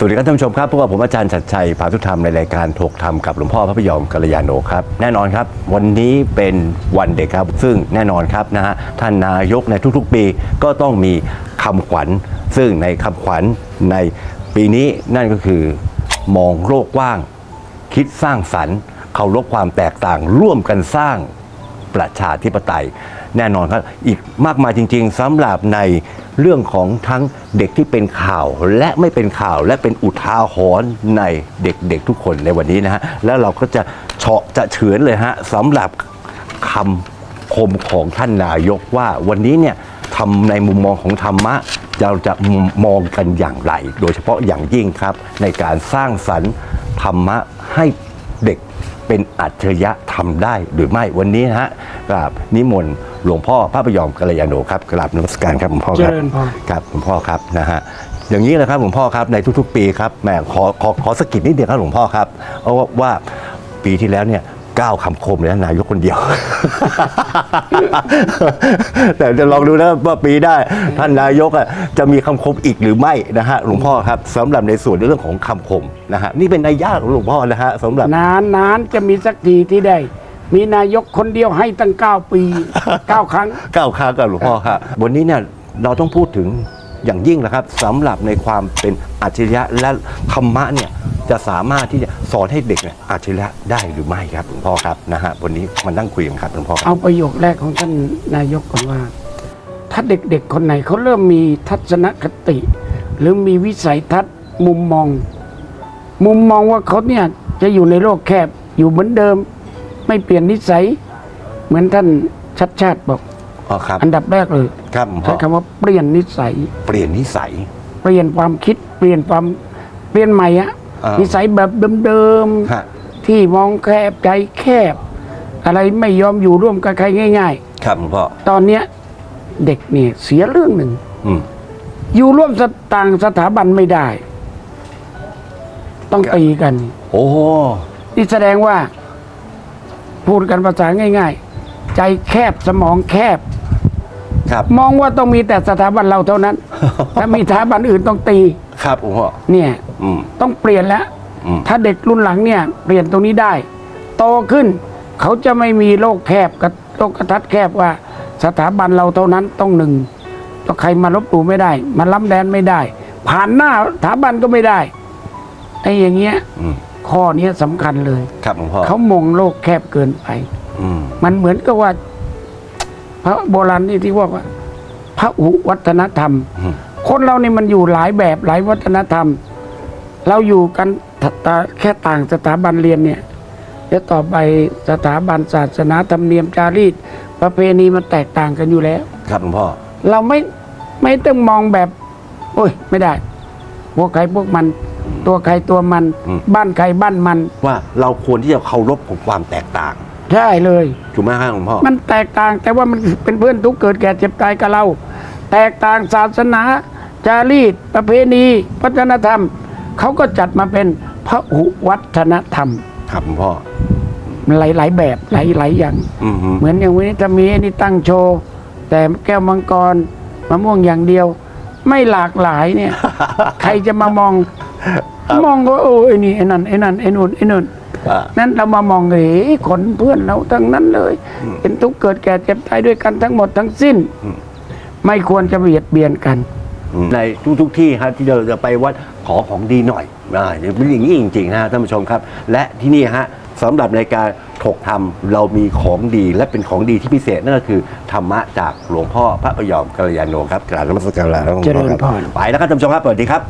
สวัสดีครับท่านผู้ชมครับพวกบผมอาจารย์ชัดชัยพาทุธรรมในรายการถกธรรมกับหลวงพ่อพระพยอมกัลยาโนครับแน่นอนครับ วันนี้เป็นวันเด็กครับ ซึ่งแน่นอนครับนะฮะท่านนายกในทุกๆปีก็ต้องมีคำขวัญ ซึ่งในคำขวัญในปีนี้นั่นก็คือ มองโลกกว้าง คิดสร้างสรรค์เคารพความแตกต่างร่วมกันสร้างประชาธิปไตย แน่นอนครับอีกมากมายจริง ๆสำหรับใน เรื่องของทั้งเด็กที่เป็นข่าวและไม่เป็นข่าวและเป็นอุทาหรณ์ในเด็กๆทุกคนในวันนี้นะฮะแล้วเราก็จะเฉาะจะเฉือนเลยฮะสำหรับคำคมของท่านนายกว่าวันนี้เนี่ยทำในมุมมองของธรรมะเราจะมองกันอย่างไร โดยเฉพาะอย่างยิ่งครับ ในการสร้างสรรค์ธรรมะให้เด็ก เป็นอัจฉริยะทำได้หรือไม่วันนี้นะฮะกราบนิมนต์หลวงพ่อพระพยอมกัลยาโนครับกราบนมัสการครับหลวงพ่อครับเจริญพร ครับหลวงพ่อครับนะฮะอย่างนี้นะครับหลวงพ่อครับในทุกๆ ปีครับแหมขอขอขอสกกิดนิดเดียวครับหลวงพ่อครับเพราะว่าว่าปีที่แล้วเนี่ยเก้าคำคมเลยนะนายกคนเดียว แต่จะลองดูนะว่าปีได้ท่านนายกอะจะมีคำคมอีกหรือไม่นะฮะหลวงพ่อครับสำหรับในส่วนเรื่องของคำคมนะฮะนี่เป็นนัยยะของหลวงพ่อนะฮะสำหรับนานนานจะมีสักทีที่ได้ มีนายกคนเดียวให้ตั้ง 9 ปี 9 ครั้งก้าวค้างกับหลวงพ่อครับวันนี้เนี่ยเราต้องพูดถึง อย่างยิ่งนะครับสำหรับในความเป็นอัจฉริยะและธรรมะเนี่ยจะสามารถที่จะสอนให้เด็กเนี่ยอัจฉริยะได้หรือไม่ครับหลวงพ่อครับนะฮะวันนี้มานั่งคุยกันครับหลวงพ่อครับเอาประโยคแรกของท่านนายกก่อนว่า ถ้าเด็กๆคนไหนเขาเริ่มมีทัศนคติ หรือมีวิสัยทัศน์มุมมอง มุมมองว่าเขาเนี่ยจะอยู่ในโลกแคบอยู่เหมือนเดิม ไม่เปลี่ยนนิสัย เหมือนท่านชัดชาติบอก อ๋อครับ อันดับแรกเลยครับหลวงพ่ใช้อคำว่าเปลี่ยนนิสัย เปลี่ยนนิสัย เปลี่ยนความคิด เปลี่ยนความเปลี่ยนใหม่อะอ่านิ นิสัยแบบเดิมฮะๆที่มองแคบใจแคบ อะไรไม่ยอมอยู่ร่วมกับใครง่าย ครับหลวงพ่อๆ ตอนเนี้ยเด็กเนี่ยเสียเรื่องหนึ่ง อืม อยู่ร่วมสต่างสถาบันไม่ได้ ต้องตีกัน โอ้นี่แสดงว่า พูดกันภาษาง่าย ๆ ใจแคบสมองแคบ ครับ มองว่าต้องมีแต่สถาบันเราเท่านั้น ถ้ามีสถาบันอื่นต้องตี ครับหลวงพ่อเนี่ยอืม ต้องเปลี่ยนแล้ว อืม ถ้าเด็กรุ่นหลังเนี่ยเปลี่ยนตรงนี้ได้ โตขึ้น เขาจะไม่มีโลกแคบกับโลกกระทัดแคบว่า สถาบันเราเท่านั้นต้องหนึ่งต้องใครมาลบหลู่ไม่ได้ มาล้ำแดนไม่ได้ ผ่านหน้าสถาบันก็ไม่ได้ไอ้อย่างเงี้ยอืมข้อเนี้ยสำคัญเลย ครับหลวงพ่อเขามองโลกแคบเกินไป อืม มันเหมือนกับว่า พระโบราณนี่ที่ว่าว่าพระหุวัฒนธรรมอืมคนเรานี่มันอยู่หลายแบบหลายวัฒนธรรม เราอยู่กันตตาแค่ต่างสถาบันเรียนเนี่ยเดี๋ยวต่อไปสถาบันศาสนาธรรมเนียมจารีต ประเพณีมันแตกต่างกันอยู่แล้ว ครับหลวงพ่อ เราไม่ไม่ต้องมองแบบโอ้ยไม่ได้ พวกใครพวกมัน ตัวใครตัวมันอืมบ้านใครบ้านมันว่าเราควรที่จะเคารพของความแตกต่าง ใช่เลย ถูกไหมครับหลวงพ่อ มันแตกต่างแต่ว่ามันเป็นเพื่อนทุกข์เกิดแก่เจ็บตายกับเรา แตกต่างศาสนา จารีต ประเพณีวัฒนธรรม เขาก็จัดมาเป็นพระหุวัฒนธรรม ครับหลวงพ่อ หลาย ๆ แบบหลาย ๆ อย่าง อืมฮึเหมือนอย่างวันนี้จะมีอันนี้ตั้งโชว์ แต่แก้วมังกรมะม่วงอย่างเดียว ไม่หลากหลายเนี่ย ใครจะมามอง มองก็โอ้ไอ้นี่ไอ้นั่นไอ้นั่นไอ้นู่นไอ้นู่นอ่า นั้นเรามามองเอ๋คนเพื่อนเราทั้งนั้นเลย เป็นทุกข์เกิดแก่เจ็บตายด้วยกันทั้งหมดทั้งสิ้นอืมไม่ควรจะเบียดเบียนกัน ในทุกทุกๆที่ครับที่เราจะไปวัดขอของดีหน่อยอ่าเป็นอย่างนี้จริงๆนะฮะท่านผู้ชมครับ และที่นี่ฮะสำหรับในการถกธรรมเรามีของดีและเป็นของดีที่พิเศษนั่นก็คือ ธรรมะจากหลวงพ่อพระพยอมกัลยาโนครับกราบนมัสการแล้วหลวงพ่อคเจริญพรไปแล้วครับท่านผู้ชมครับสวัสดีครับ